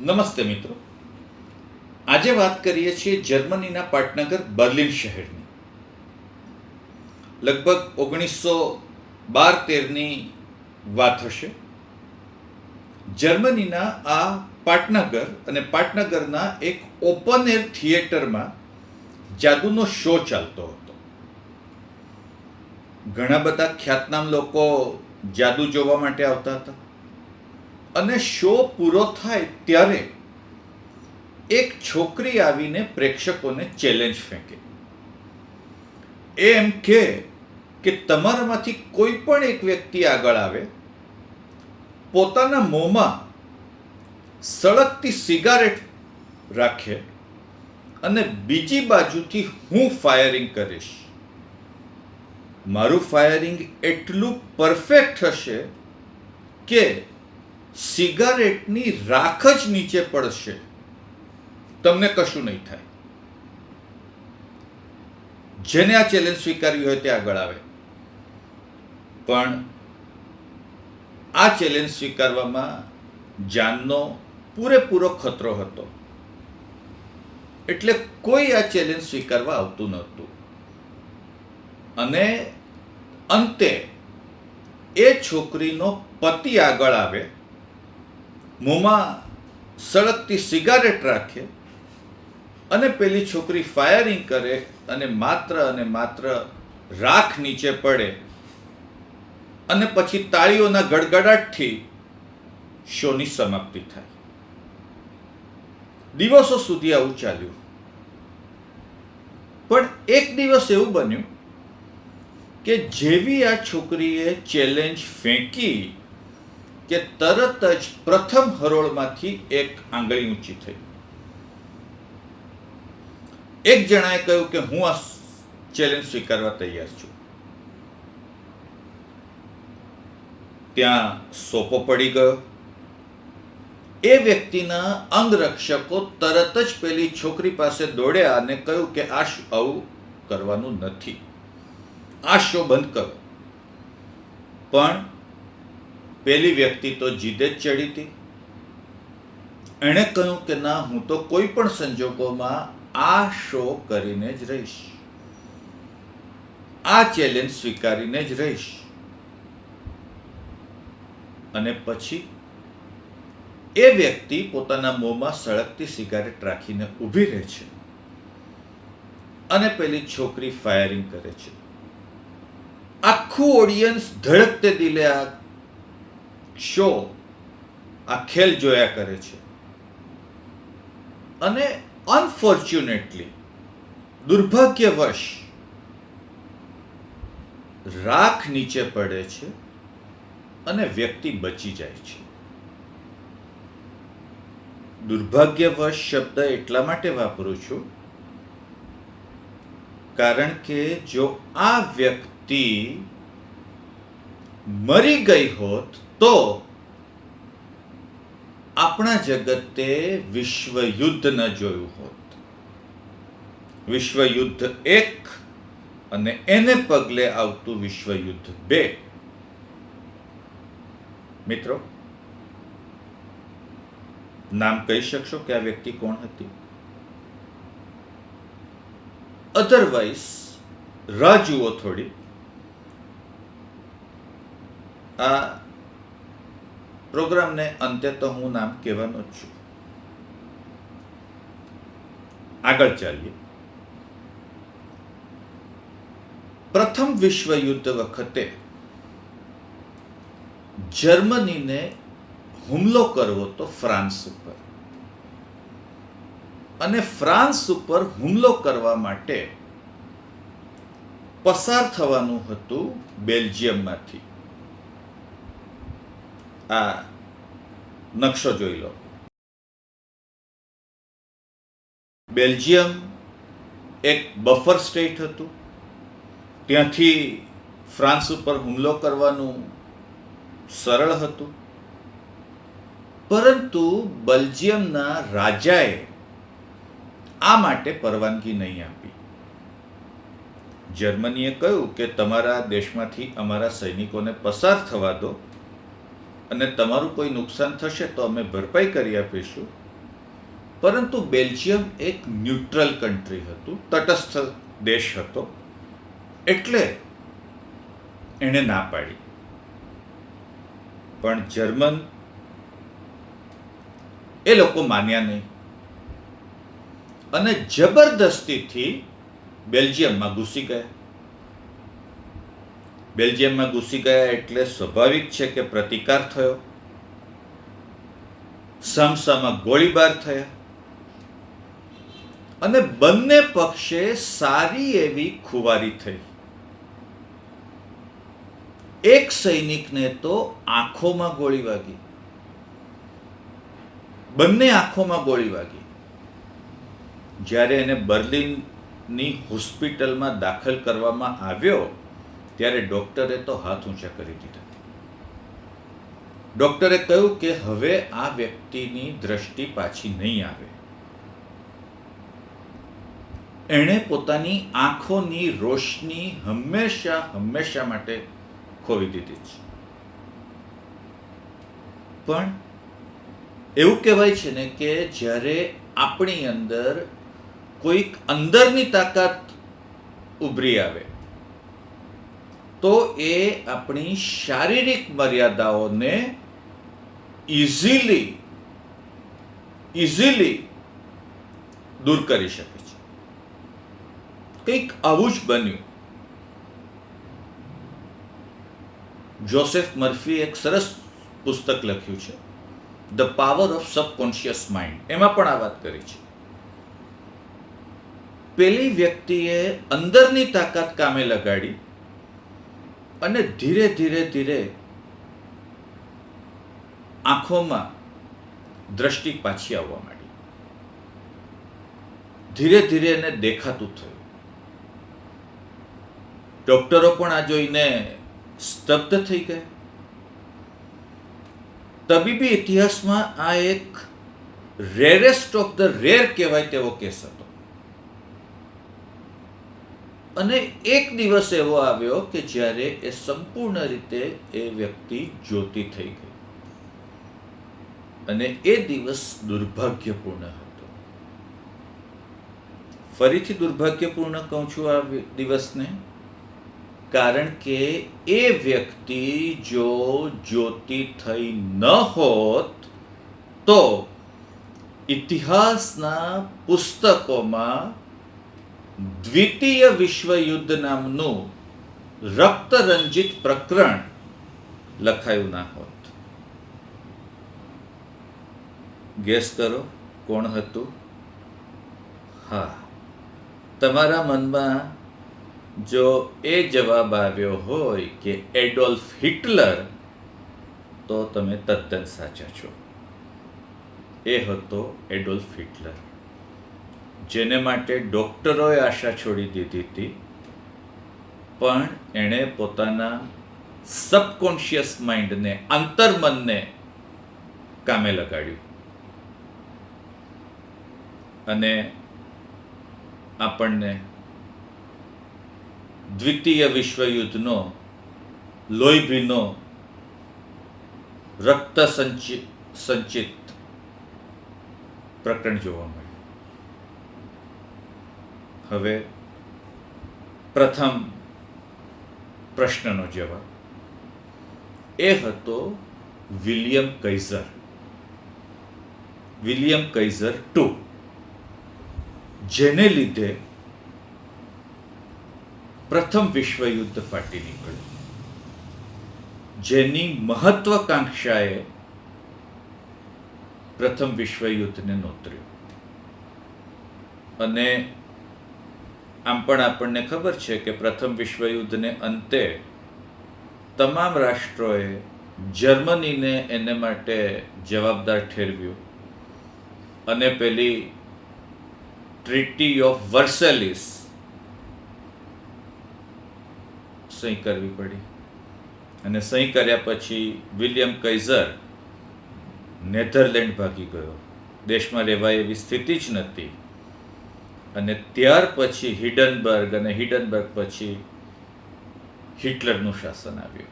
નમસ્તે મિત્રો. આજે વાત કરીએ છીએ જર્મનીના પાટનગર બર્લિન શહેરની. લગભગ ઓગણીસો બાર તેરની વાત હશે. જર્મનીના આ પાટનગર અને પાટનગરના એક ઓપન એર થિયેટરમાં જાદુનો શો ચાલતો હતો. ઘણા બધા ખ્યાતનામ લોકો જાદુ જોવા માટે આવતા હતા. અને શો પૂરો થાય ત્યારે એક છોકરી આવીને પ્રેક્ષકોને ચેલેન્જ ફેંકે. એમ કે કે તમારામાંથી કોઈ પણ એક વ્યક્તિ આગળ આવે, પોતાના મોંમાં સળગતી સિગારેટ રાખે અને બીજી બાજુથી હું ફાયરિંગ કરીશ. મારું ફાયરિંગ એટલું પરફેક્ટ હશે કે સિગારેટની રાખ જ નીચે પડશે. તમને કશું નહીં થાય. જેને આ ચેલેન્જ સ્વીકારવી હોય તે આગળ આવે. પણ આ ચેલેન્જ સ્વીકારવામાં જાનનો પૂરેપૂરો ખતરો હતો. એટલે કોઈ આ ચેલેન્જ સ્વીકારવા આવતું નહોતું. અને અંતે એ છોકરીનો પતિ આગળ આવે મોંમાં સળગતી સિગારેટ રાખે અને પેલી છોકરી ફાયરિંગ કરે અને માત્ર અને માત્ર રાખ નીચે પડે અને પછી તાળીઓના ગડગડાટથી શોની સમાપ્તિ થાય. દિવસો સુધી આવું ચાલ્યું. પણ એક દિવસ એવું બન્યું કે જેવી આ છોકરીએ ચેલેન્જ ફેંકી કે તરત જ પ્રથમ હરોળમાંથી એક આંગળી ઊંચી થઈ. એક જણાએ કહ્યું કે હું આ ચેલેન્જ સ્વીકારવા તૈયાર છું. ત્યાં સોપો પડી ગયો. એ વ્યક્તિના અંગરક્ષકો તરત જ પેલી છોકરી પાસે દોડ્યા અને કહ્યું કે આ શો આવું કરવાનું નથી. આ શો બંધ કરો. પણ પેલી વ્યક્તિ તો જીદે જ ચડી હતી. એણે કહ્યું કે ના, હું તો કોઈ પણ સંજોગોમાં આ શો કરીને જ રહીશ. આ ચેલેન્જ સ્વીકારીને જ રહીશ. અને પછી એ વ્યક્તિ પોતાના મોંમાં સળગતી સિગારેટ રાખીને ઊભી રહે છે અને પેલી છોકરી ફાયરિંગ કરે છે. આખું ઓડિયન્સ ધડકતે દિલે આ શો આ ખેલ જોયા કરે છે? અને અનફોર્ચ્યુનેટલી દુર્ભાગ્યવશ રાખ નીચે પડે છે અને વ્યક્તિ બચી જાય છે. દુર્ભાગ્યવશ શબ્દ એટલા માટે વાપરું છું કારણ કે જો આ વ્યક્તિ મરી ગઈ હોત તો આપણા જગતે વિશ્વયુદ્ધ ન જોયું હોત. વિશ્વયુદ્ધ એક અને એને પગલે આવતું વિશ્વયુદ્ધ બે. મિત્રો, નામ કહી શકશો કે આ વ્યક્તિ કોણ હતી? અધરવાઇઝ રાહ જુઓ થોડી. આ પ્રોગ્રામને અંતે તો હું નામ કહેવાનો જ છું. આગળ ચાલીએ. પ્રથમ વિશ્વયુદ્ધ વખતે જર્મનીને હુમલો કરવો તો ફ્રાન્સ ઉપર. અને ફ્રાન્સ ઉપર હુમલો કરવા માટે પસાર થવાનું હતું બેલ્જિયમમાંથી. આ નકશો જોઈ લો. બેલ્જિયમ એક બફર સ્ટેટ હતું. ત્યાંથી ફ્રાન્સ ઉપર હુમલો કરવાનું સરળ હતું. પરંતુ બેલ્જિયમના રાજાએ આ માટે પરવાનગી નહીં આપી. જર્મનીએ કહ્યું કે તમારા દેશમાંથી અમારા સૈનિકોને પસાર થવા દો. અને તમારું કોઈ નુકસાન થશે તો અમે ભરપાઈ કરી આપીશું. પરંતુ બેલ્જિયમ એક ન્યુટ્રલ કન્ટ્રી હતું, તટસ્થ દેશ હતો, એટલે એણે ના પાડી. પણ જર્મન એ લોકો માન્યા નહીં. અને જબરદસ્તીથી બેલ્જિયમમાં ઘૂસી ગયા. બેલ્જિયમમાં ઘૂસી ગયા એટલે સ્વાભાવિક છે કે પ્રતિકાર થયો. સામસામાં ગોળીબાર થયા. અને બંને પક્ષે સારી એવી ખુવારી થઈ. એક સૈનિકને તો આંખોમાં ગોળી વાગી. બંને આંખોમાં ગોળી વાગી. જ્યારે એને બર્લિનની હોસ્પિટલમાં દાખલ કરવામાં આવ્યો ત્યારે ડોક્ટરે તો હાથ ઊંચા કરી દીધા. ડોક્ટરે કહ્યું કે હવે આ વ્યક્તિની દ્રષ્ટિ પાછી નહીં આવે. એણે પોતાની આંખોની રોશની હંમેશા હંમેશા માટે ખોવી દીધી છે. પણ એવું કહેવાય છે ને કે જ્યારે આપણી અંદર કોઈક અંદરની તાકાત ઉભરી આવે તો એ આપણી શારીરિક મર્યાદાઓને ઇઝીલી ઇઝીલી દૂર કરી શકે છે. કંઈક આવું જ બન્યું. જોસેફ મર્ફી એક સરસ પુસ્તક લખ્યું છે. The power of subconscious mind એમાં પણ આ વાત કરી છે. પેલી વ્યક્તિએ અંદરની તાકાત કામે લગાડી અને ધીરે ધીરે ધીરે આંખોમાં દ્રષ્ટિ પાછી આવવા માંડી. ધીરે ધીરે એને દેખાતું થયું. ડોક્ટરો પણ આ જોઈને સ્તબ્ધ થઈ ગયા. તબીબી ઇતિહાસમાં આ એક રેરેસ્ટ ઓફ ધ રેર કહેવાય તેવો કેસ હતો. અને એક દિવસ એવો આવ્યો કે જ્યારે એ સંપૂર્ણ રીતે એ વ્યક્તિ જ્યોતિ થઈ ગઈ. અને એ દિવસ દુર્ભાગ્યપૂર્ણ હતો. ફરીથી દુર્ભાગ્યપૂર્ણ કહું છું આ દિવસને, કારણ કે એ વ્યક્તિ જો જ્યોતિ થઈ ન હોત, તો ઇતિહાસના પુસ્તકોમાં દ્વિતીય વિશ્વયુદ્ધ નામનું રક્તરંજિત પ્રકરણ લખાયું ના હોત. ગેસ કરો, કોણ હતું? હા, તમારા મનમાં જો એ જવાબ આવ્યો હોય કે એડોલ્ફ હિટલર, તો તમે તદ્દન સાચા છો. એ હતો એડોલ્ફ હિટલર. જેને માટે ડૉક્ટરોએ આશા છોડી દીધી હતી. પણ એણે પોતાના સબકોન્શિયસ માઇન્ડને અંતર્મનને કામે લગાડ્યું. અને આપણને દ્વિતીય વિશ્વયુદ્ધનો, લોહીભીનો, રક્ત સંચિત પ્રકરણ જોવા મળ્યું. હવે પ્રથમ પ્રશ્નનો જવાબ. એ હતો William Kaiser. William Kaiser two. જેને લીધે પ્રથમ વિશ્વયુદ્ધ ફાટી નીકળ્યું. જેની મહત્વકાંક્ષાએ પ્રથમ વિશ્વયુદ્ધને નોતર્યું. અને આમ પણ આપણને ખબર છે કે પ્રથમ વિશ્વયુદ્ધને અંતે તમામ રાષ્ટ્રોએ જર્મનીને એને માટે જવાબદાર ઠેરવ્યું. અને પેલી ટ્રીટી ઓફ વર્સેલિસ સહી કરવી પડી. અને સહી કર્યા પછી વિલિયમ કૈઝર નેધરલેન્ડ ભાગી ગયો. દેશમાં રહેવાય એવી સ્થિતિ જ નથી. અને ત્યાર પછી હિડનબર્ગ અને હિડનબર્ગ પછી હિટલરનું શાસન આવ્યું.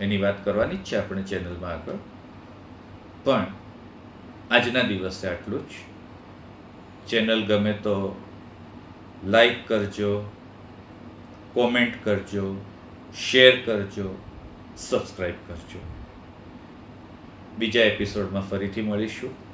એની વાત કરવાની જ છે આપણે ચેનલમાં આગળ. પણ આજના દિવસે આટલું જ. ચેનલ ગમે તો લાઈક કરજો, કોમેન્ટ કરજો, શેર કરજો, સબસ્ક્રાઈબ કરજો. બીજા એપિસોડમાં ફરીથી મળીશું.